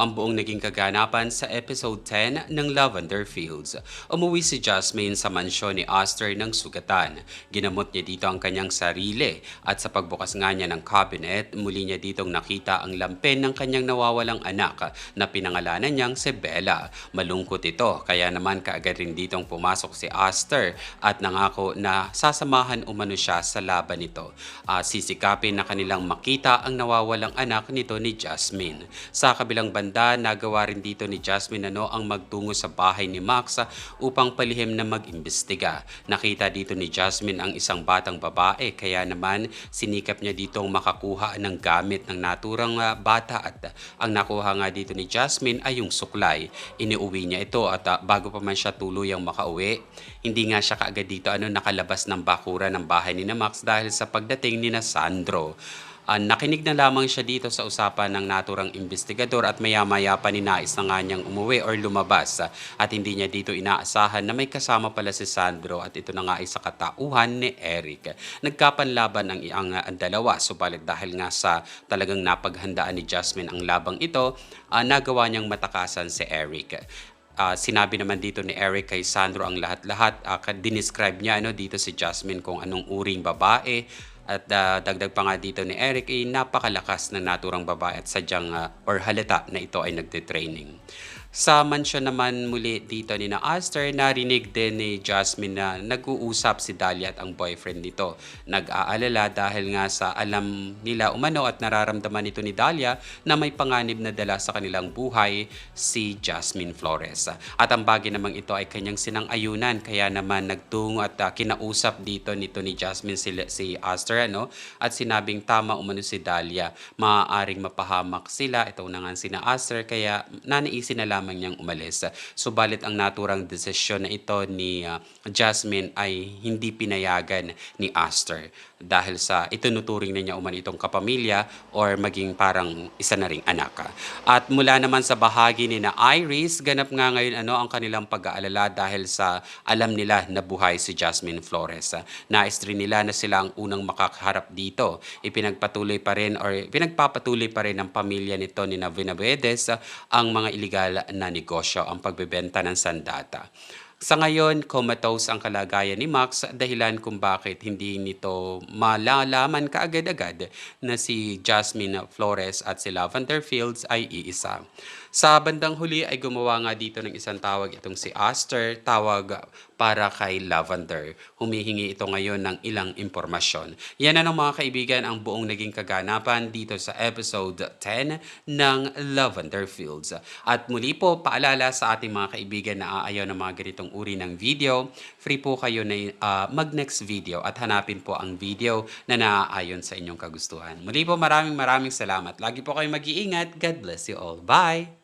ang buong naging kaganapan sa episode 10 ng Lavender Fields. Umuwi si Jasmine sa mansyon ni Aster ng sugatan. Ginamot niya dito ang kanyang sarili at sa pagbukas nga niya ng cabinet, muli niya ditong nakita ang lampin ng kanyang nawawalang anak na pinangalanan niyang si Bella. Malungkot ito kaya naman kaagad rin ditong pumasok si Aster at nangako na sasamahan umano siya sa laban nito. Ah, sisikapin na kanilang makita ang nawawalang anak nito ni Jasmine. Sa kabilang nagawa rin dito ni Jasmine ano ang magtungo sa bahay ni Max ah, upang palihim na mag-imbestiga. Nakita dito ni Jasmine ang isang batang babae kaya naman sinikap niya ditong makakuha ng gamit ng naturang ah, bata at ah, ang nakuha nga dito ni Jasmine ay yung suklay. Iniuwi niya ito at bago pa man siya tuluyang makauwi, hindi nga siya kaagad dito ano nakalabas ng bakura ng bahay ni Max dahil sa pagdating ni Sandro. Ah, nakinig na lamang siya dito sa usapan ng naturang investigador at maya-maya pa ninais na nga niyang umuwi or lumabas ah, at hindi niya dito inaasahan na may kasama pala si Sandro at ito na nga ay sa katauhan ni Eric. Nagkapanlaban ang, ang, ang dalawa subalit dahil nga sa talagang napaghandaan ni Jasmine ang labang ito, ah, nagawa niyang matakasan si Eric. Ah, sinabi naman dito ni Eric kay Sandro ang lahat-lahat. Uh, dinescribe niya ano, dito si Jasmine kung anong uring babae. At ah, dagdag pa nga dito ni Eric ay napakalakas ng naturang babae at sadyang ah, or halata na ito ay nagte-training. Sa mansyon naman muli dito ni na Aster, narinig din ni Jasmine na nag-uusap si Dahlia at ang boyfriend nito. Nag-aalala dahil nga sa alam nila umano at nararamdaman nito ni Dahlia na may panganib na dala sa kanilang buhay si Jasmine Flores. At ang bagay namang ito ay kanyang sinang-ayunan kaya naman nagtungo at ah, kinausap dito nito ni Jasmine si, si Aster ano, at sinabing tama umano si Dahlia. Maaaring mapahamak sila, ito na nga sina Aster kaya nanaisin na lamang niyang umalis. Subalit ang naturang desisyon na ito ni ah, Jasmine ay hindi pinayagan ni Aster dahil sa itunuturing na niya uman itong kapamilya or maging parang isa na ring anak. At mula naman sa bahagi ni na Iris, ganap nga ngayon ano ang kanilang pag-aalala dahil sa alam nila na buhay si Jasmine Flores. Nais rin nila na sila ang unang makakaharap dito. Ipinagpatuloy pa rin or pinagpapatuloy pa rin ng pamilya nito ni Navinavedes ang mga illegal na negosyo, ang pagbebenta ng sandata. Sa ngayon, comatose ang kalagayan ni Max dahilan kung bakit hindi nito malalaman kaagad-agad na si Jasmine Flores at si Lavender Fields ay iisa. Sa bandang huli ay gumawa nga dito ng isang tawag itong si Aster, tawag para kay Lavender. Humihingi ito ngayon ng ilang impormasyon. Yan na mga kaibigan ang buong naging kaganapan dito sa episode 10 ng Lavender Fields. At muli po, paalala sa ating mga kaibigan na aayaw ng mga ganitong uri ng video, free po kayo na ah, mag-next video at hanapin po ang video na naaayon sa inyong kagustuhan. Muli po, maraming maraming salamat. Lagi po kayo mag-iingat. God bless you all. Bye!